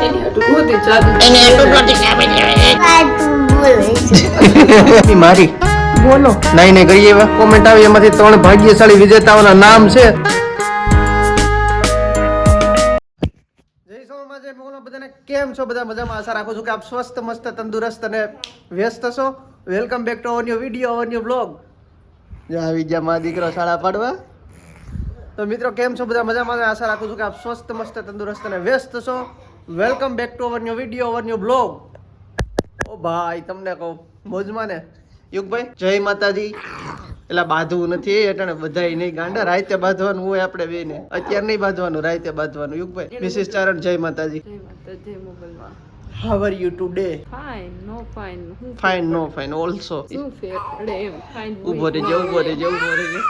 મારી. બોલો. નહીં નહીં કરીએ એવા કોમેન્ટ આવી એમાંથી ત્રણ ભાગ્યશાળી વિજેતાઓના નામ છે. જય સોમા બધાને કેમ છો? બધા મજામાં? આશા રાખું છું કે આપ સ્વસ્થ મસ્ત તંદુરસ્ત અને વ્યસ્ત છો. Welcome back to our new video our new blog જો આવી ગયા મા દીકરો શાળા પાડવા. તો મિત્રો કેમ છો? બધા મજામાં? આશા રાખું છું કે આપ સ્વસ્થ મસ્ત તંદુરસ્ત અને વ્યસ્ત છો. Welcome back to our new video our new blog ઓ ભાઈ તમને કહું મોજમાં ને? યુગભાઈ જય માતાજી. એટલે બાંધવું નથી એટલે બધાય નહીં ગાંડા. રાતે બાંધવાનું હોય આપણે બે ને અત્યારે નહીં બાંધવાનું રાતે બાંધવાનું. યુગભાઈ મિસિસ ચારણ જય માતાજી. How are you today fine no fine હું ફાઇન નો ફાઇન ઓલસો શું ફેર પડે એમ? ફાઇન ઊભો રહેજે ઊભો રહેજે ઊભો રહેજે.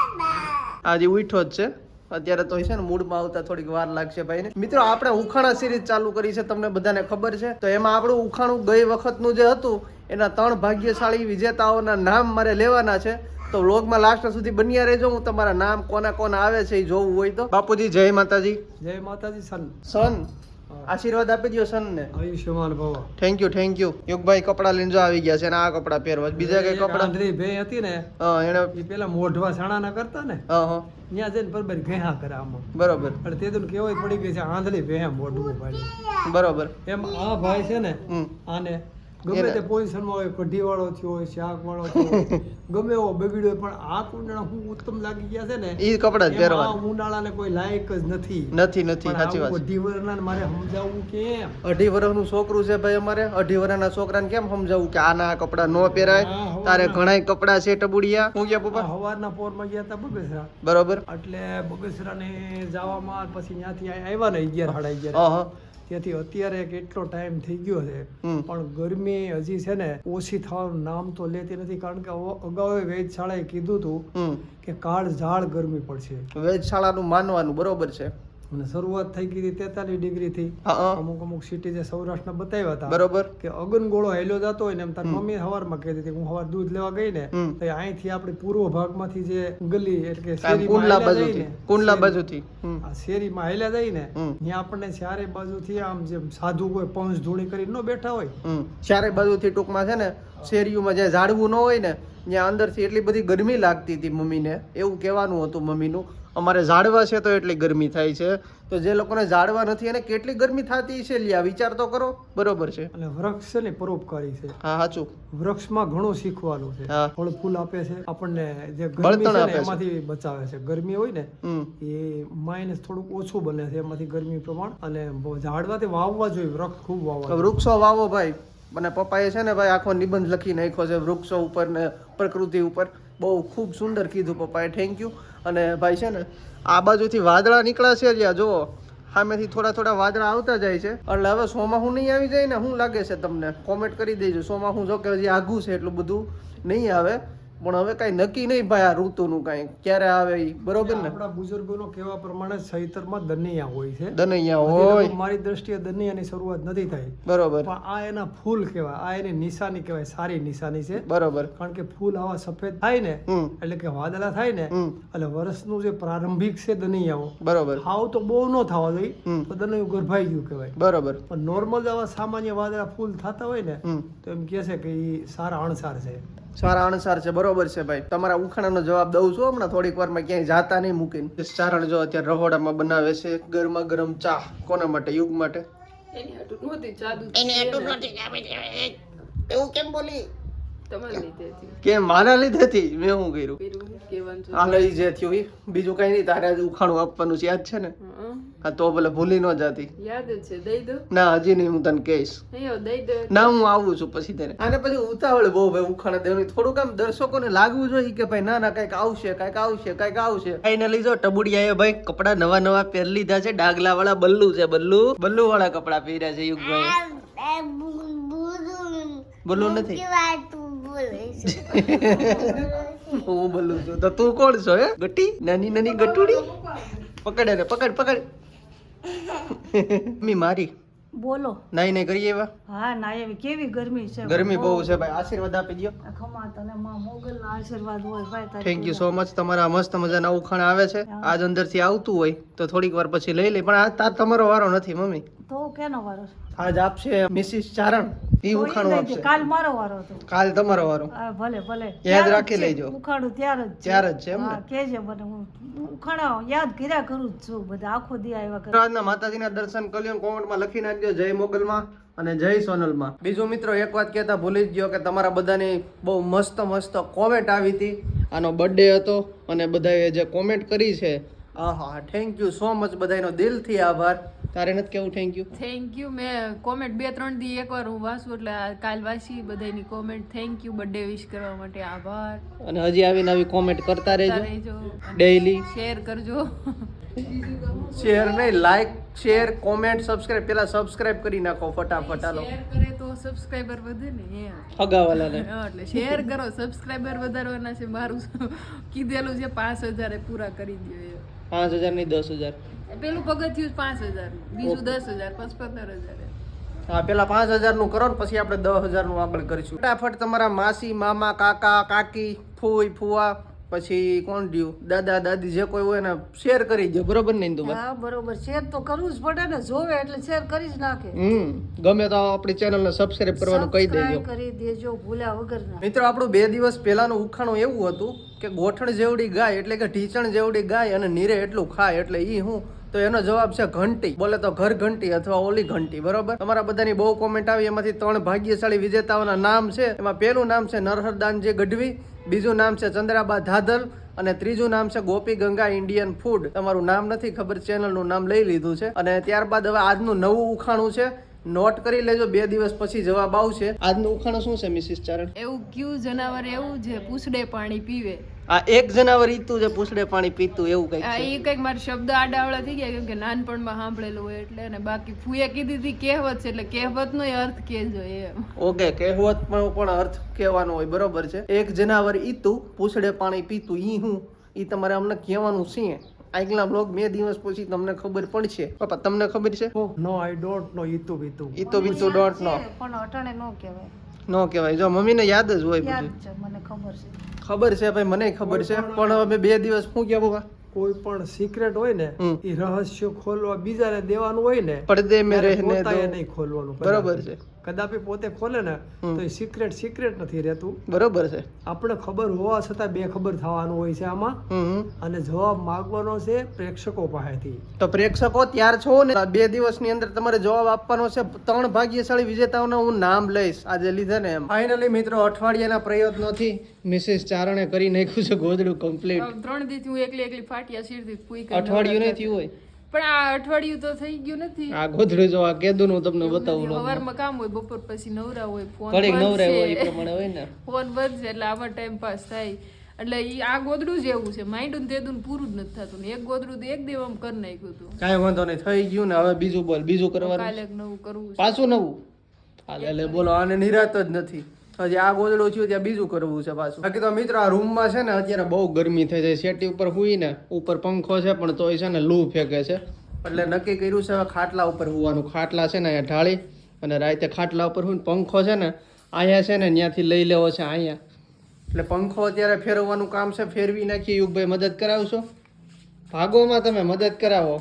આજે ઉઠો જ છે. અત્યારે તો છે ને મૂડમાં આવતા થોડીક વાર લાગશે ભાઈ ને મિત્રો આપણે ઉખાણા સિરીઝ ચાલુ કરી છે તમને બધાને ખબર છે. તો એમાં આપણું ઉખાણું ગઈ વખતનું જે હતું એના ત્રણ ભાગ્યશાળી વિજેતાઓના નામ મારે લેવાના છે. તો વ્લોગમાં લાસ્ટ સુધી બન્યા રહેજો હું તમારા નામ કોના કોના આવે છે એ જોવું હોય તો. બાપુજી જય માતાજી. જય માતાજી સન. સન. આશીર્વાદ આપી દો સન ને આયુષ્યમાન ભવ. થેન્ક યુ થેન્ક યુ યોગભાઈ કપડા લઈને જો આવી ગયા છે અને આ કપડા પહેરવા. બીજા કઈ કપડા? આંધળી ભે હતી ને હા એને એ પેલા મોઢવા સાણા ના કરતા ને હા હા. ત્યાં જઈને બરોબર ઘેહા કરે આમાં. બરોબર. અને તે તો કેવાય પડી ગઈ છે આંધળી ભે મોઢવું પાડી બરોબર. એમ આ ભાઈ છે ને આને ગમે તે પોઝિશનમાં હોય કઢીવાળો થયો હોય શાકવાળો થયો ગમે એવો બગડ્યો પણ આ કુંડળા હું ઉત્તમ લાગી ગયા છે ને એ કપડાં જ પહેરવા ઉનાળાને કોઈ લાયક જ નથી. નથી નથી સાચી વાત અઢી વર્ષના મારે સમજાવવું કેમ? અઢી વર્ષનું છોકરું છે ભાઈ અમારે અઢી વર્ષના છોકરાને કેમ સમજાવું કે આના કપડા નો પહેરાય? તારે ઘણાય કપડા છે ટબુડિયા? હું ગયા પપ્પા? હવારના પોરમાં ગયા હતા બગસરા. બરોબર. એટલે બગસરાને જવામાં પછી ત્યાંથી આવ્યા ને અગિયાર સાડા અગિયાર. હા ત્યાંથી અત્યારે કેટલો ટાઈમ થઈ ગયો છે. પણ ગરમી હજી છે ને ઓછી થવાનું નામ તો લેતી નથી કારણ કે અગાઉ વેધશાળાએ કીધું હતું કે કાળ ઝાડ ગરમી પડશે. વેધશાળાનું માનવાનું બરોબર છે. અને શરૂઆત થઈ ગઈ હતી તેતાલીસ ડિગ્રી થી. હા હા. અમુક અમુક સિટી જે સૌરાષ્ટ્રના બતાવ્યા હતા બરોબર. કે અગનગોળો હેલો જતો હોય ને એમ તારી મમ્મી સવારમાં કહેતી હતી હું સવાર દૂધ લેવા ગઈ ને તો અહીંથી આપણી પૂર્વ ભાગમાંથી જે ગલી એટલે કે કુંડલા બાજુથી કુંડલા બાજુથી. આ શેરીમાં હાલ્યા જાય ને. ત્યાં આપણને ચારે બાજુથી આમ જેમ સાધુ કોઈ પંચ ધૂણી કરીને ન બેઠા હોય. ચારે બાજુથી ટૂંકમાં છે ને શેરીઓમાં જ્યાં ઝાડવું ન હોય ને ત્યાં અંદરથી એટલી બધી ગરમી લાગતી હતી મમ્મીને. એવું કહેવાનું હતું મમ્મીનું. અમારે ઝાડવા છે તો એટલી ગરમી થાય છે. તો જે લોકોને ઝાડવા નથી એને કેટલી ગરમી થતી છે લ્યા વિચાર તો કરો. બરોબર છે. અને વૃક્ષ છે ને પરોપકારી છે. હા સાચું. વૃક્ષમાં ઘણું શીખવાનું છે. ફળ ફૂલ આપે છે. આપણને જે ગરમી છે. એમાંથી બચાવે છે. ગરમી હોય ને એ માઇનસ થોડુંક ઓછું બને છે એમાંથી ગરમી પ્રમાણ. અને ઝાડવાથી વાવવા જોઈએ. વૃક્ષ ખૂબ વાવવા વૃક્ષો વાવો ભાઈ. અને પપ્પાએ છે ને ભાઈ આખો નિબંધ લખી નાખ્યો છે વૃક્ષો ઉપર ને પ્રકૃતિ ઉપર. બહુ ખૂબ સુંદર કીધું પપ્પાએ. થેન્ક યુ અને ભાઈ છે ને, આ બાજુથી વાદળા નીકળ્યા છે જ્યાં જુઓ. સામેથી થોડા થોડા વાદળા આવતા જાય છે. એટલે હવે સોમાહું નહીં આવી જાય ને શું લાગે છે તમને? કોમેન્ટ કરી દેજો. સોમાહું જો કે હજી આઘું છે એટલું બધું નહીં આવે. પણ હવે કઈ નક્કી નહીં ભાઈ આ ઋતુનું કઈ. ક્યારે આવે ઈ? બરોબર ને? આપણા બુઝુર્ગોનો કહેવા પ્રમાણે ચૈતરમાં દનૈયા હોય છે. દનૈયા હોય. મારી દ્રષ્ટિએ દનિયાની શરૂઆત નથી થઈ. બરોબર. પણ આ એના ફૂલ કહેવાય આ એની નિશાની કહેવાય સારી નિશાની છે. બરોબર. કારણ કે ફૂલ આવા સફેદ થાય ને એટલે કે વાદળા થાય ને એટલે એટલે વર્ષનું જે પ્રારંભિક છે દનિયાઓ બરોબર. હાવ તો બહુ ન થવા જોઈએ. તો દનૈયું ગર્ભાઈ ગયું કહેવાય. બરોબર. પણ નોર્મલ આવા સામાન્ય વાદળા ફૂલ થતા હોય ને તો એમ કહે છે કે એ સારા અણસાર છે. સારા અણસાર છે બરોબર છે ભાઈ. તમારા ઉખાણાનો જવાબ દઉં છું હમણાં થોડીક વારમાં ક્યાંય જાતા નહીં મૂકીને. ચારણ જો અત્યારે રહોડામાં બનાવે છે ગરમા ગરમ ચા. કોના માટે? યુગ માટે? એની હાટુ ગોતી નહોતી એવું કેમ બોલી? કે મારા લીધેથી મેં શું કર્યું? હું હાલ જે થયું બીજું કઈ નહીં તારે ઉખાણું આપવાનું છે યાદ છે ને? હા. તો ભલે ભૂલી ન જાતી. યાદ છે દઈ દો. ના હજી નહીં હું તને કહીશ. દઈ દો. ના હું આવું છું પછી તને. અને પછી ઉતાવળ બહુ ભાઈ ઉખાણ દેવાની. થોડુંક આમ દર્શકોને લાગવું જોઈએ કે ભાઈ ના ના કંઈક આવશે કંઈક આવશે કંઈક આવશે. ફાઇનલી જો ટબુડિયાએ ભાઈ કપડા નવા નવા પહેરી લીધા છે. ડાગલા વાળા બલ્લુ છે બલ્લુ. બલ્લુ વાળા કપડા પહેર્યા છે યુગભાઈ. બલ્લુ નથી. હું બોલું છું. તો તું કોણ છો હે? ગટી? નાની નાની ગટુડી? પકડ એને પકડ પકડ. મી મારી. બોલો. નાઈ નાઈ કરીએ એવા હા નાઈ એવી કેવી ગરમી છે? ગરમી બહુ. છે ભાઈ. આશીર્વાદ આપી દો ખમા તને માં મોગલના આશીર્વાદ હોય ભાઈ તારી થેન્ક યુ સો મચ તમારા મસ્ત મજાના ઉખાણ આવે છે. આજ અંદરથી આવતું હોય તો થોડીક વાર પછી લઈ લે. પણ આ તાર તમારો વારો નથી મમ્મી. તો કેનો વારો છે? આજ આપશે મિસિસ ચારણ. ઈ ઉખાણું આપશે. કાલ મારો વારો હતો. કાલ તમારો વારો. ભલે ભલે. યાદ રાખી લેજો. ઉખાણું ત્યાર જ ત્યાર જ છે એમ ને? કેજે મને હું ઉખાણા યાદ કર્યા કરું જ છું બધા આખો દી આવ્યા કરે. આજના માતાજીના દર્શન કરી લો કોમેન્ટમાં લખી નાખજો જય મોગલમાં અને જય સોનલમાં. બીજું મિત્રો એક વાત કહેતા ભૂલી જ ગયો કે તમારા બધાની બહુ મસ્ત મસ્ત કોમેન્ટ આવી હતી. આનો બર્થડે હતો અને બધાએ જે કોમેન્ટ કરી છે. આહા થેન્ક યુ સો મચ બધાનો દિલથી આભાર. તારે નથી કેવું? થેન્ક યુ થેન્ક યુ મેં કોમેન્ટ બે ત્રણ દી એકવાર હું વાંચું એટલે કાલ વાંચી બધાની comment thank you birthday wish કરવા માટે આભાર. અને હજી આવીને આવી કોમેન્ટ કરતા રહેજો. ડેઈલી શેર કરજો. શેર નહીં લાઈક શેર કોમેન્ટ સબસ્ક્રાઇબ પેલા સબસ્ક્રાઇબ કરી નાખો ફટાફટ હાલો. શેર કરે તો સબસ્ક્રાઈબર વધે ને એમ. ફગાવાલાને એટલે શેર કરો. સબસ્ક્રાઈબર વધારવાના છે. મારું કીધેલું છે પાંચ હજાર પૂરા કરી દો એ પાંચ હજાર નહીં દસ હજાર. પેલું પગથિયું પાંચ હજાર બીજું દસ હજાર પછી પંદર હજાર હા પેલા પાંચ હજારનું કરો ને પછી આપણે દસ હજારનું આગળ કરીશું. ફટાફટ તમારા માસી મામા કાકા કાકી ફૂઈ ફુવા પછી કોણ ડ્યુ દાદા દાદી જે કોઈ હોય ને શેર કરી દે બરોબર ને ઇન્દુ હા બરોબર. શેર તો કરવું જ પડે ને જોવે એટલે શેર કરી જ નાખે. હમ ગમે તો આપણી ચેનલ ને સબસ્ક્રાઇબ કરવાનું કહી દેજો. કરી દેજો ભૂલ્યા વગરના. મિત્રો આપણું બે દિવસ પહેલાનું ઉખાણું એવું હતું કે ગોઠણ જેવડી ગાય એટલે કે ઢીચણ જેવડી ગાય અને નીરે એટલું ખાય એટલે ઈ હું તો એનો જવાબ છે ઘંટી. બોલે તો ઘર ઘંટી અથવા ઓલી ઘંટી, બરોબર? તમારા બધાની બહુ કોમેન્ટ આવી, એમાંથી ત્રણ ભાગ્યશાળી વિજેતાઓના નામ છે. એમાં પહેલું નામ છે નરહરદાનજી ગઢવી, બીજું નામ છે ચંદ્રાબા ધાધલ, અને ત્રીજું નામ છે ગોપી ગંગા ઇન્ડિયન ફૂડ. તમારું નામ નથી ખબર, ચેનલનું નામ લઈ લીધું છે. અને ત્યારબાદ હવે આજનું નવું ઉખાણું છે. નોટ કરી લેજો, બે દિવસ પછી જવાબ આવશે. આજનું ઉખાણું શું છે, મિસિસ ચારણ? એવું ક્યુ જનાવર એવું જે પૂછડે પાણી પીવે. આ એક જનાવર ઈતું જે પૂછડે પાણી પીતું એવું કઈ એ કંઈક મારા શબ્દ આડાવડા થઈ ગયા કેમ કે નાનપણમાં સાંભળેલું હોય એટલે અને બાકી ફૂએ કીધી હતી કહેવત છે એટલે કહેવતનો અર્થ કેજો એમ ઓકે કહેવત પણ પણ અર્થ કહેવાનો હોય બરોબર છે. એક જનાવર ઈતું પૂછડે પાણી પીતું ઈ હું? ઈ તમારે અમને કહેવાનું છે. આગલા બ્લોગ બે દિવસ પછી તમને ખબર પડશે. પપ્પા તમને ખબર છે? નો I don't know ઈતું બીતું ઈતું બીતું don't know પણ અટાણે નો કહેવાય. નો કહેવાય. જો મમ્મીને યાદ જ હોય બધું. મને ખબર છે. ખબર છે ભાઈ મને ખબર છે. પણ હવે બે દિવસ શું કહેવું કોઈ પણ સિક્રેટ હોય ને એ રહસ્ય ખોલવા બીજાને દેવાનું હોય ને પડદે મે રહેને તો નહીં ખોલવાનું બરોબર છે. કદાપી પોતે ખોલે ને તો એ સિક્રેટ સિક્રેટ નથી રહેતું. બરોબર છે. આપણે ખબર હોવા છતાં બે ખબર થવાનું હોય છે આમાં. અને જવાબ માગવાનો છે પ્રેક્ષકો પાસેથી. તો પ્રેક્ષકો ત્યાર છો ને બે દિવસની અંદર તમારે જવાબ આપવાનો છે. ત્રણ ભાગ્યશાળી વિજેતાઓના હું નામ લઈશ. આજે લીધે ને એમ. ફાઇનલી મિત્રો અઠવાડિયાના પ્રયત્નોથી મિસિસ ચારણે કરી નાખ્યું છે ગોદડું કમ્પ્લીટ ત્રણ દિવસથી હું એકલી એકલી ફાટિયા શીરથી ફૂઈ કરીને અઠવાડિયું નહીં થયું હોય. પણ આ અઠવાડિયું તો થઈ ગયું નથી. આ ગોદડું જો આ કેદું હું તમને બતાવું સવારમાં કામ હોય બપોર પછી નવરા હોય ફોન ઘડીક નવરા હોય એ પ્રમાણે હોય ને. ફોન વધશે એટલે આમાં ટાઈમ પાસ થાય. એટલે ઈ આ ગોદડું જેવું છે. માઇન્ડ તેદું પૂરું જ નથી થતું. ને એક ગોદડું તો એક દેવામાં કરી નાખ્યું હતું. કાંઈ વાંધો નહીં થઈ ગયું ને હવે બીજું બોલ બીજું કરવાનું? કાલે નવું કરવું છે. પાછું નવું? હાલે બોલો આને નિરાત જ નથી. હજી આ ગોદડું થયું ત્યાં બીજું કરવું છે પાછું. બાકી તો મિત્રો આ રૂમમાં છે ને અત્યારે બહુ ગરમી થઈ જાય શેટી ઉપર હુઈ ને ઉપર પંખો છે પણ તોય છે ને લૂ ફેંકે છે. એટલે નક્કી કર્યું છે ખાટલા ઉપર હોવાનું. ખાટલા છે ને અહીંયા ઢાળી અને રાતે ખાટલા ઉપર હું પંખો છે ને અહીંયા છે ને ત્યાંથી લઈ લેવો છે અહીંયા. એટલે પંખો અત્યારે ફેરવવાનું કામ છે ફેરવી નાખીએ. યુગભાઈ મદદ કરાવશો? ભાગોમાં તમે મદદ કરાવો.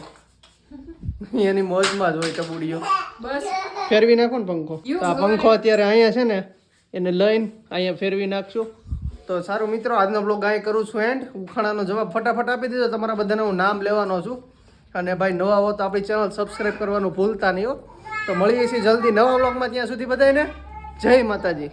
એની મોજમાં જ હોય ટબુડીઓ બસ. ફેરવી નાખો ને પંખો. તો આ પંખો અત્યારે અહીંયા છે ને એને લઈને અહીંયા ફેરવી નાખશું. તો સારું મિત્રો, આજનો બ્લોગ અહીં કરું છું એન્ડ ઉખાણાનો જવાબ ફટાફટ આપી દીધો તમારા બધાને હું નામ લેવાનો છું. અને ભાઈ, નવા હો તો આપણી ચેનલ સબસ્ક્રાઈબ કરવાનું ભૂલતા નહીં હો. તો મળીએ છીએ જલ્દી નવા બ્લોગમાં ત્યાં સુધી બધાને જય માતાજી.